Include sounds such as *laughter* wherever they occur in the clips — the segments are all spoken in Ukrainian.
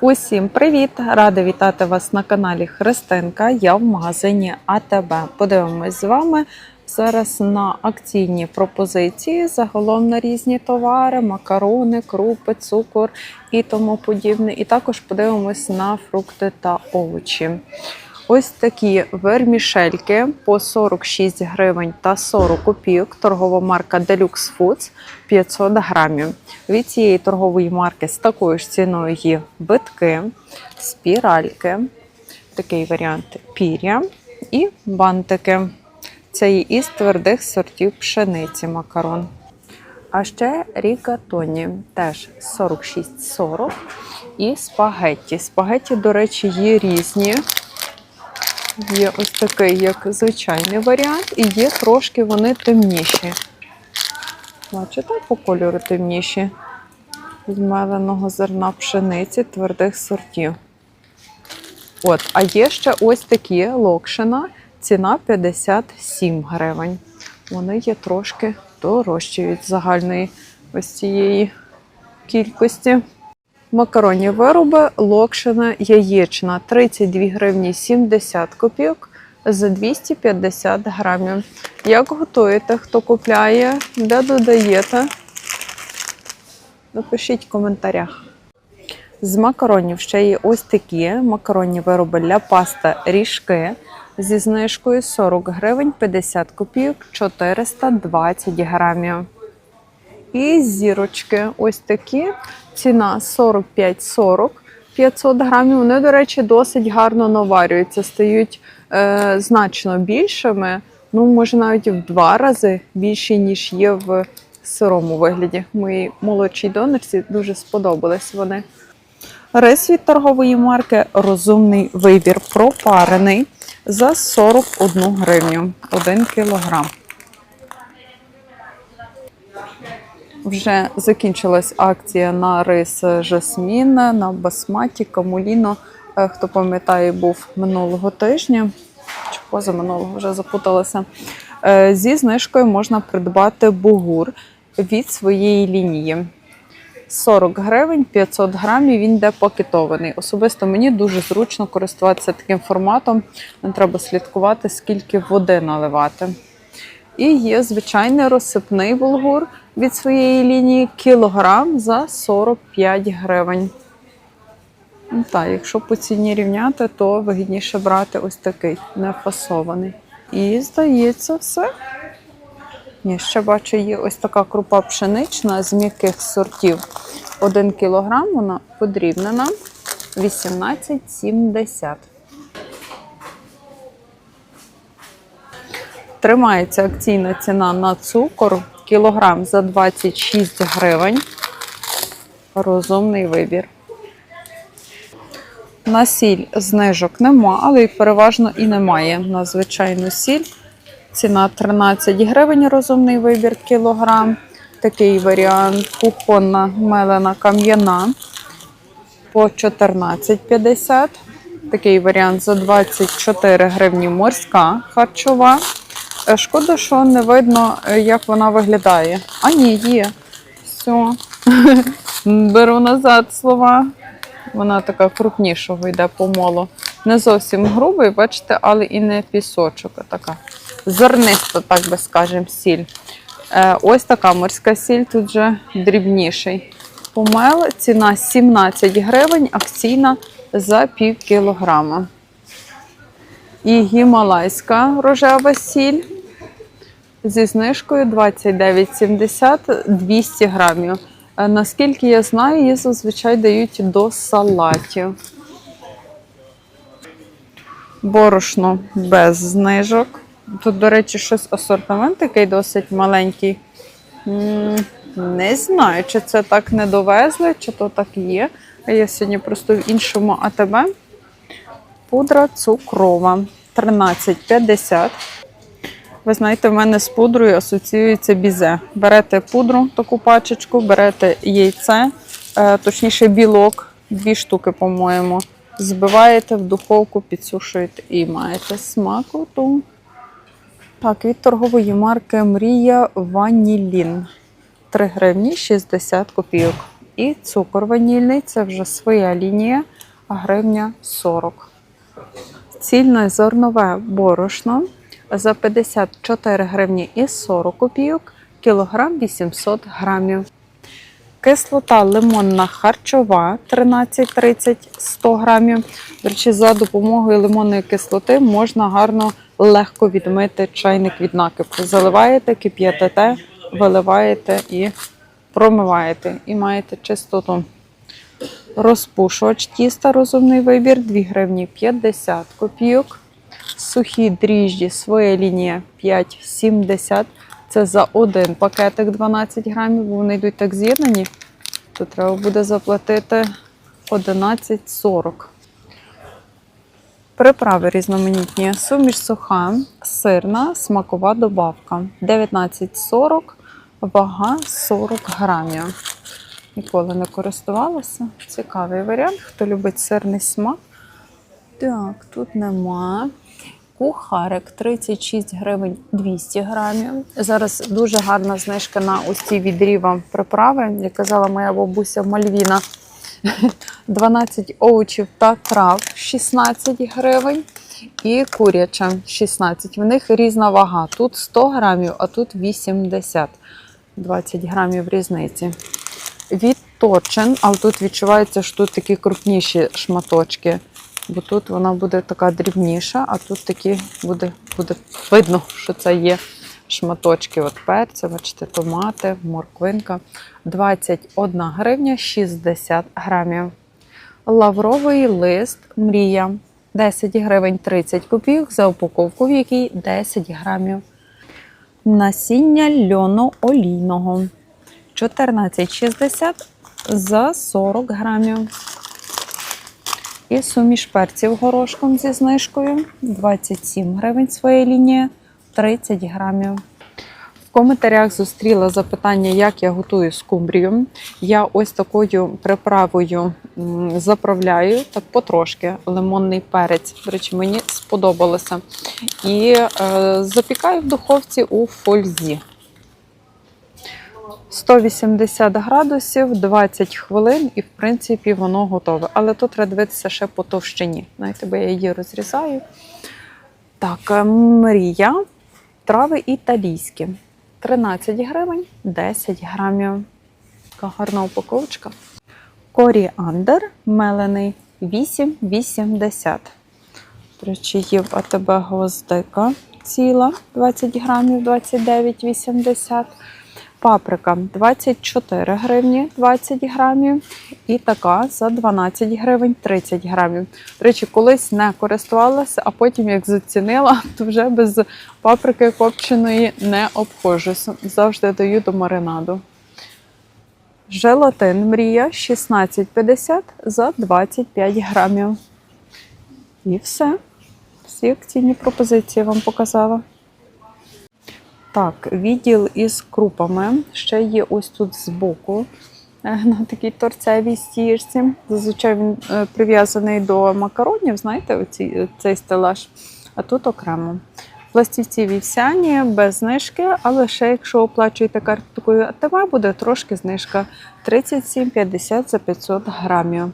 Усім привіт! Рада вітати вас на каналі Христинка. Я в магазині АТБ. Подивимось з вами зараз на акційні пропозиції, загалом на різні товари, макарони, крупи, цукор і тому подібне. І також подивимось на фрукти та овочі. Ось такі вермішельки по 46 гривень та 40 копійок. Торгова марка Deluxe Foods 500 грамів. Від цієї торгової марки з такою ж ціною є битки, спіральки, такий варіант пір'я і бантики. Це є із твердих сортів пшениці макарон. А ще рігатоні теж 46,40 і спагетті. Спагетті, до речі, є різні. Є ось такий, як звичайний варіант, і є трошки вони темніші. Бачите, по кольору темніші. З меленого зерна пшениці твердих сортів. От, а є ще ось такі локшина, ціна 57 гривень. Вони є трошки дорожчі від загальної ось цієї кількості. Макаронні вироби, локшина, яєчна 32 гривні 70 копійок за 250 грамів. Як готуєте, хто купляє, де додаєте? Напишіть в коментарях. З макаронів ще є ось такі макаронні вироби для паста ріжки зі знижкою 40 гривень 50 копійок 420 грамів. І зірочки ось такі. Ціна 45-40 500 грамів. Вони, до речі, досить гарно наварюються, стають е, значно більшими. Ну, може, навіть в два рази більші, ніж є в сирому вигляді. Моїй молодшій донорці дуже сподобались вони. Рис від торгової марки Розумний вибір пропарений за 41 гривню 1 кілограм. Вже закінчилась акція на рис Жасмін, на басматі, камуліно. Е, Хто пам'ятає, був минулого тижня чи позаминулого вже запуталася. Е, Зі знижкою можна придбати бугур від своєї лінії. 40 гривень 500 грамів. Він йде пакетований. Особисто мені дуже зручно користуватися таким форматом. Не треба слідкувати, скільки води наливати. І є звичайний розсипний булгур від своєї лінії кілограм за 45 гривень. Ну, Так, якщо по ціні рівняти, то вигідніше брати ось такий нефасований. І здається, все. Ні, ще бачу, є ось така крупа пшенична з м'яких сортів. 1 кілограм, вона подрібнена 18,70. Тримається акційна ціна на цукор. Кілограм за 26 гривень. Розумний вибір. На сіль знижок нема, але й переважно і немає на звичайну сіль. Ціна 13 гривень, розумний вибір кілограм. Такий варіант кухонна мелена кам'яна по 14,50. Такий варіант за 24 гривні морська харчова. Е, Шкода, що не видно, е, як вона виглядає. А ні, є. Все. *laughs* Беру назад слова. Вона така крупнішого йде помолу. Не зовсім грубий, бачите, але і не пісочок, а така зерниста, так би скажемо, сіль. Е, Ось така морська сіль, тут вже дрібніший. Помел, ціна 17 гривень, акційна за пів кілограма. І гімалайська рожева сіль зі знижкою 29,70 200 грамів. Е, Наскільки я знаю, її зазвичай дають до салатів. Борошно без знижок. Тут, до речі, щось асортимент такий досить маленький. Не знаю, чи це так не довезли, чи то так є. Я сьогодні просто в іншому АТБ. Пудра цукрова 13,50. Ви знаєте, в мене з пудрою асоціюється бізе. Берете пудру, таку пачечку, берете яйце, е, точніше білок, дві штуки, по-моєму. Збиваєте в духовку, підсушуєте і маєте смакоту. Так, від торгової марки Мрія Ванілін. 3 гривні 60 копійок. І цукор ванільний це вже своя лінія, гривня 40. Цільне зернове борошно за 54 гривні і 40 копійок, кілограм 800 грамів. Кислота лимонна харчова 13-30 100 грамів. До речі, за допомогою лимонної кислоти можна гарно легко відмити чайник від накипу. Заливаєте, кип'ятите, виливаєте і промиваєте. І маєте чистоту. Розпушувач тіста розумний вибір 2 гривні 50 копійок. Сухі дріжджі своя лінія 5,70. Це за один пакетик 12 грамів, бо вони йдуть так з'єднані. То треба буде заплатити 11,40. Приправи різноманітні. Суміш суха, сирна, смакова добавка. 19,40, вага 40 грамів. Ніколи не користувалася. Цікавий варіант. Хто любить сирний смак. Так, тут нема. Кухарик 36 гривень 200 грамів. Зараз дуже гарна знижка на ось ці відріва приправи, як казала моя бабуся Мальвіна. *laughs* 12 овочів та трав 16 гривень. І куряча 16. В них різна вага. Тут 100 грамів, а тут 80. 20 грамів різниці. Відточен, але тут відчувається, що тут такі крупніші шматочки. Бо тут вона буде така дрібніша, а тут такі буде, буде видно, що це є шматочки от перця, бачите, томати, морквинка. 21 гривня 60 грамів. Лавровий лист Мрія 10 гривень 30 копійок за упаковку, в якій 10 грамів. Насіння льону олійного 14,60 за 40 грамів. І суміш перців горошком зі знижкою 27 гривень своя лінія, 30 грамів. В коментарях зустріла запитання, як я готую скумбрію. Я ось такою приправою заправляю так потрошки лимонний перець. До речі, мені сподобалося. І е, запікаю в духовці у фользі. 180 градусів, 20 хвилин, і в принципі воно готове. Але тут треба дивитися ще по товщині. Знаєте, бо я її розрізаю. Так, е, мрія. Трави італійські. 13 гривень, 10 грамів. Така гарна упаковочка. Коріандр мелений 8,80. До речі, є в АТБ гвоздика ціла 20 грамів 29,80. Паприка 24 гривні 20 грамів. І така за 12 гривень 30 грамів. До речі, колись не користувалася, а потім, як зацінила, *laughs* то вже без паприки копченої не обходжуся. Завжди даю до маринаду. Желатин мрія 16,50 за 25 грамів. І все. Всі акційні пропозиції вам показала. Так, відділ із крупами. Ще є ось тут збоку е, *laughs* на такій торцевій стіжці. Зазвичай він е, прив'язаний до макаронів, знаєте, оці, е, цей стелаж. А тут окремо. Пластівці вівсяні без знижки, але ще якщо оплачуєте карткою АТВ, буде трошки знижка 37,50 за 500 грамів.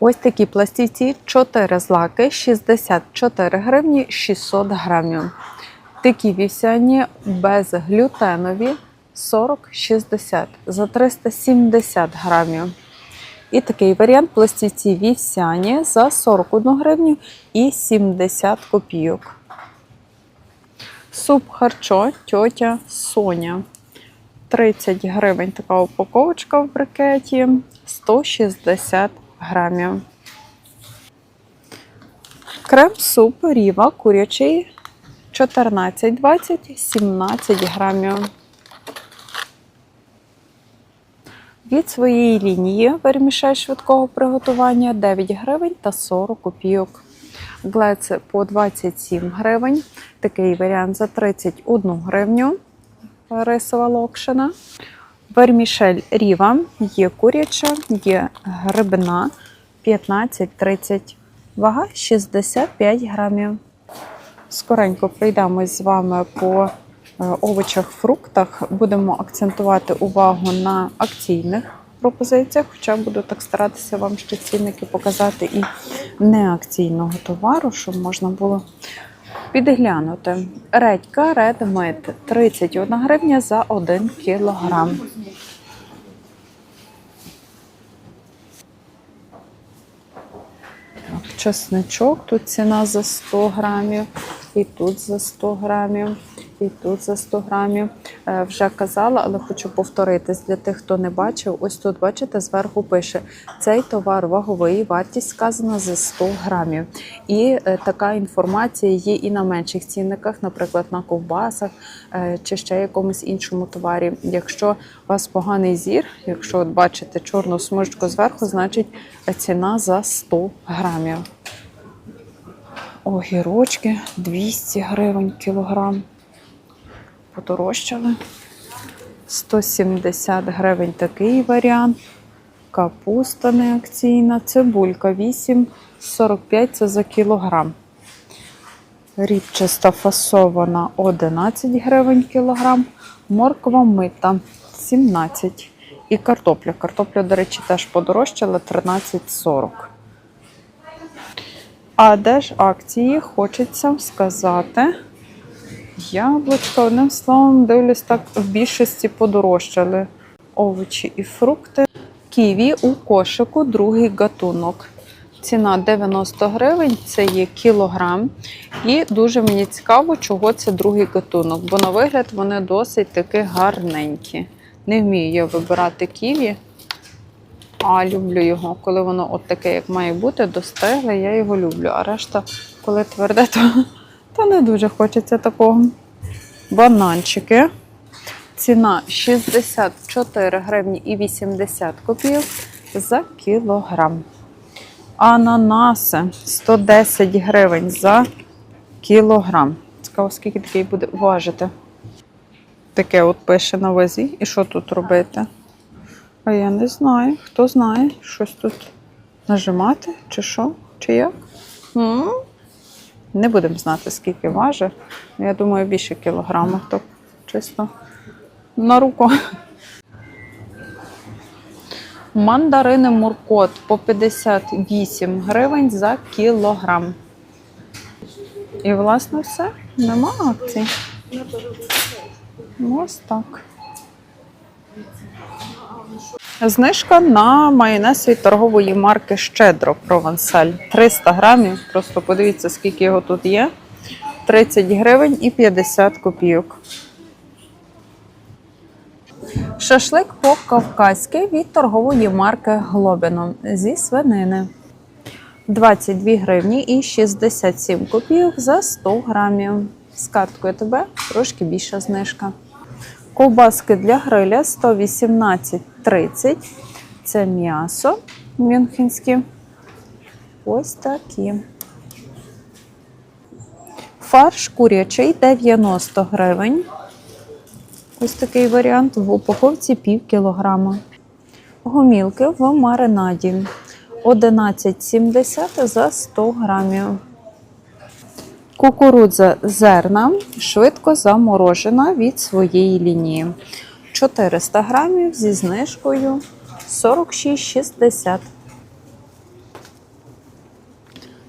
Ось такі пластівці 4 злаки, 64 гривні 600 грамів. Такі вівсяні безглютенові 40-60 за 370 грамів. І такий варіант пластівці вівсяні за 41 гривню і 70 копійок. Суп харчо тьотя Соня. 30 гривень така упаковочка в брикеті, 160 грамів. Крем-суп ріва курячий 14,20, 17 грамів. Від своєї лінії вермішель швидкого приготування 9 гривень та 40 копійок. Глец по 27 гривень. Такий варіант за 31 гривню. Рисова локшина. Вермішель ріва, є куряча, є грибна 15-30. Вага 65 грамів. Скоренько пройдемось з вами по е, овочах, фруктах. Будемо акцентувати увагу на акційних пропозиціях, хоча буду так старатися вам ще цінники показати і неакційного товару, щоб можна було підглянути. Редька Red Meat 31 гривня за 1 кілограм. Чесничок, тут ціна за 100 грамів, і тут за 100 грамів, і тут за 100 грамів. Е, Вже казала, але хочу повторитись для тих, хто не бачив. Ось тут, бачите, зверху пише: цей товар ваговий, вартість сказана за 100 грамів. І е, така інформація є і на менших цінниках, наприклад, на ковбасах е, чи ще якомусь іншому товарі. Якщо у вас поганий зір, якщо от бачите чорну смужку зверху, значить ціна за 100 грамів. Огірочки 200 гривень кілограм. Подорожчали. 170 гривень такий варіант. Капуста неакційна, цибулька 8,45 це за кілограм. Рібчаста фасована 11 гривень кілограм, морква мита 17. І картопля. Картопля, до речі, теж подорожчала 13,40. А де ж акції хочеться сказати? Яблучка, одним словом, дивлюсь, так в більшості подорожчали овочі і фрукти. Ківі у кошику, другий гатунок. Ціна 90 гривень, це є кілограм. І дуже мені цікаво, чого це другий гатунок, бо на вигляд вони досить таки гарненькі. Не вмію я вибирати ківі, а люблю його. Коли воно от таке, як має бути, достигле, я його люблю. А решта, коли тверде, то, то не дуже хочеться такого. Бананчики. Ціна 64 гривні і 80 копійок за кілограм. Ананаси 110 гривень за кілограм. Цікаво, скільки такий буде важити. Таке от пише на вазі. І що тут робити? А я не знаю. Хто знає, щось тут нажимати, чи що, чи як? М? Не будемо знати, скільки важить. Я думаю, більше кілограма, то чисто на руку. Мандарини Муркот по 58 гривень за кілограм. І, власне, все. Нема акцій. Ну, Ось так. Знижка на майонез від торгової марки Щедро Провансаль. 300 грамів. Просто подивіться, скільки його тут є. 30 гривень і 50 копійок. Шашлик по-кавказьки від торгової марки Глобино зі свинини. 22 гривні і 67 копійок за 100 грамів. З карткою тебе трошки більша знижка. Ковбаски для гриля 118,30. Це м'ясо мюнхенське. Ось такі. Фарш курячий 90 гривень. Ось такий варіант в упаковці пів кілограма. Гомілки в маринаді 11,70 за 100 грамів. Кукурудза зерна швидко заморожена від своєї лінії. 400 грамів зі знижкою 46,60.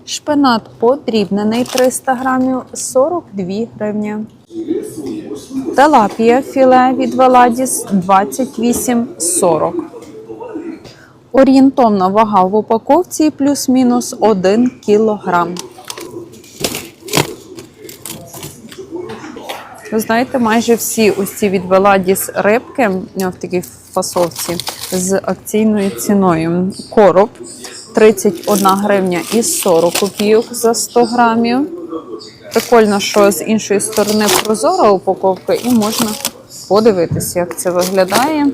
Шпинат подрібнений 300 грамів 42 гривні. Телапія філе від Веладіс 28,40. Орієнтовна вага в упаковці плюс-мінус 1 кілограм. Ви знаєте, майже всі ось ці від Веладіс рибки в такій фасовці з акційною ціною. Короб 31 гривня і 40 копійок за 100 грамів. Прикольно, що з іншої сторони прозора упаковка, і можна подивитися, як це виглядає.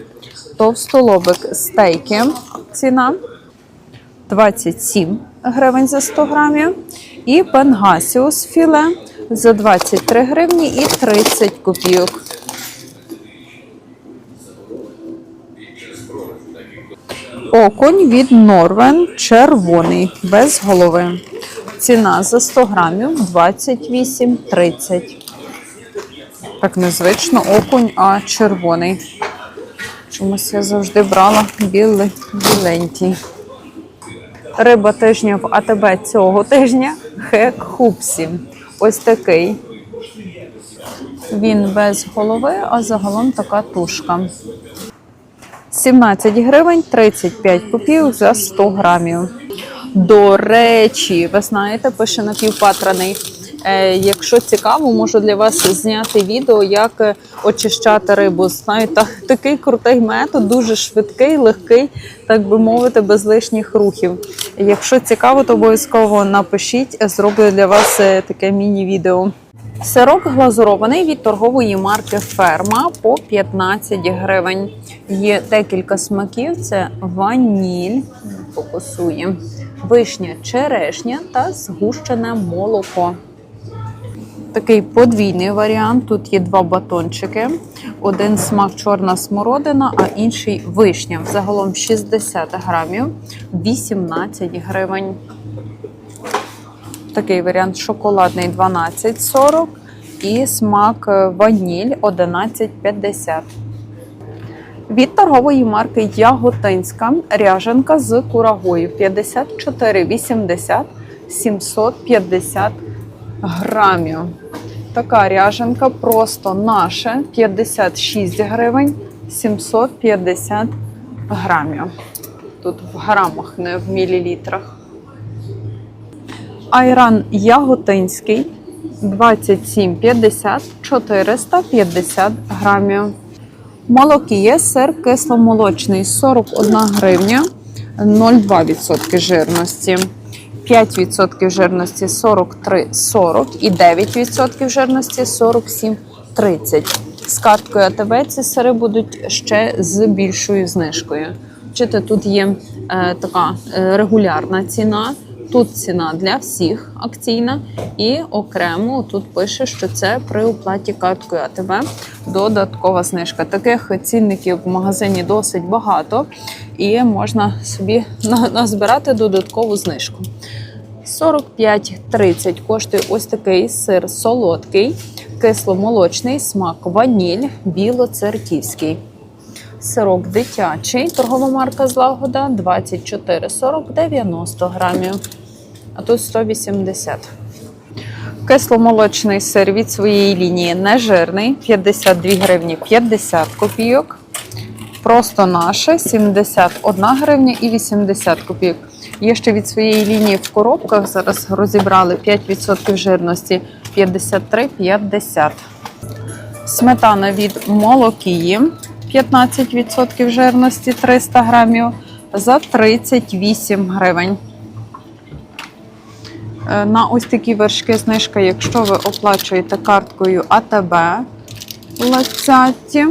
Товстолобик стейки ціна 27 гривень за 100 грамів. І пангасіус філе за 23 гривні і 30 копійок. Окунь від Норвен червоний, без голови. Ціна за 100 грамів 28,30. Так незвично окунь, а червоний. Чомусь я завжди брала білий, біленький. Риба тижня в АТБ цього тижня хек хупсі. Ось такий. Він без голови, а загалом така тушка. 17 гривень 35 копійок за 100 грамів. До речі, ви знаєте, пише напівпатраний. Е, якщо цікаво, можу для вас зняти відео, як е, очищати рибу. Знаєте, *laughs* такий крутий метод, дуже швидкий, легкий, так би мовити, без лишніх рухів. Якщо цікаво, то обов'язково напишіть, зроблю для вас е, таке міні-відео. Сирок глазурований від торгової марки Ферма по 15 гривень. Є декілька смаків: це ваніль, фокусує, вишня, черешня та згущене молоко. Такий подвійний варіант. Тут є два батончики. Один смак чорна смородина, а інший вишня. Загалом 60 грамів, 18 гривень. Такий варіант шоколадний 12,40 і смак ваніль 11,50. Від торгової марки Яготинська ряженка з курагою 54,80 750 грамів. Така ряженка просто наша 56 гривень 750 грамів. Тут в грамах, не в мілілітрах. Айран Яготинський 27,50 450 грамів. Молокіє сир кисломолочний 41 гривня 0,2% жирності. 5% жирності 43,40 і 9% жирності 47,30. З карткою АТБ ці сири будуть ще з більшою знижкою. Чите, тут є е, така е, регулярна ціна. Тут ціна для всіх акційна, і окремо тут пише, що це при оплаті карткою АТБ додаткова знижка. Таких цінників в магазині досить багато, і можна собі назбирати додаткову знижку. 45,30 коштує ось такий сир солодкий, кисломолочний, смак ваніль, білоцерківський. Сирок дитячий, торгова марка Злагода 24,40 90 грамів, а тут 180. Кисломолочний сир від своєї лінії нежирний 52 гривні 50 копійок. Просто наше 71 гривня і 80 копійок. Є ще від своєї лінії в коробках. Зараз розібрали 5% жирності 53,50. Сметана від молокії 15% жирності 300 грамів за 38 гривень. Е, На ось такі вершки знижка, якщо ви оплачуєте карткою АТБ лацяті.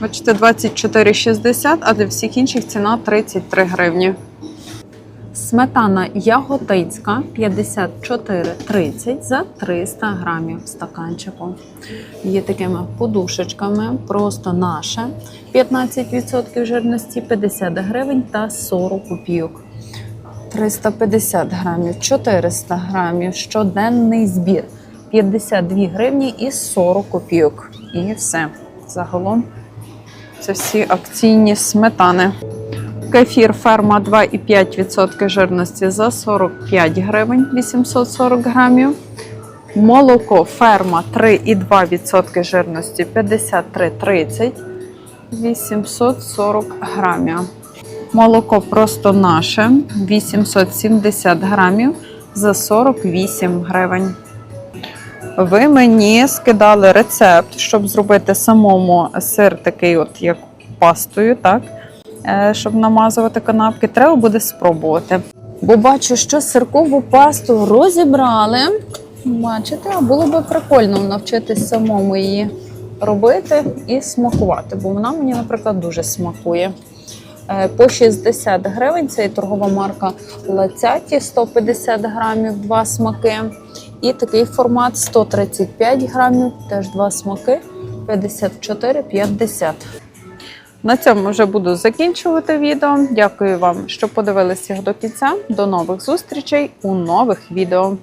Бачите, 24,60, а для всіх інших ціна 33 гривні. Сметана яготинська 54,30 за 300 грамів стаканчику. Є такими подушечками, просто наше 15% жирності 50 гривень та 40 копійок. 350 грамів, 400 грамів, щоденний збір 52 гривні і 40 копійок. І все. Загалом це всі акційні сметани. Кефір ферма 2,5% жирності за 45 гривень 840 грамів. Молоко ферма 3,2% жирності 53,30 840 грамів. Молоко просто наше 870 грамів за 48 гривень. Ви мені скидали рецепт, щоб зробити самому сир такий, от як пастою, так? Е, Щоб намазувати канапки, треба буде спробувати. Бо бачу, що сиркову пасту розібрали. Бачите, було би прикольно навчитись самому її робити і смакувати, бо вона мені, наприклад, дуже смакує. Е, По 60 гривень це і торгова марка Лацяті 150 грамів, два смаки. І такий формат 135 грамів, теж два смаки 54,50. На цьому вже буду закінчувати відео. Дякую вам, що подивилися до кінця. До нових зустрічей у нових відео.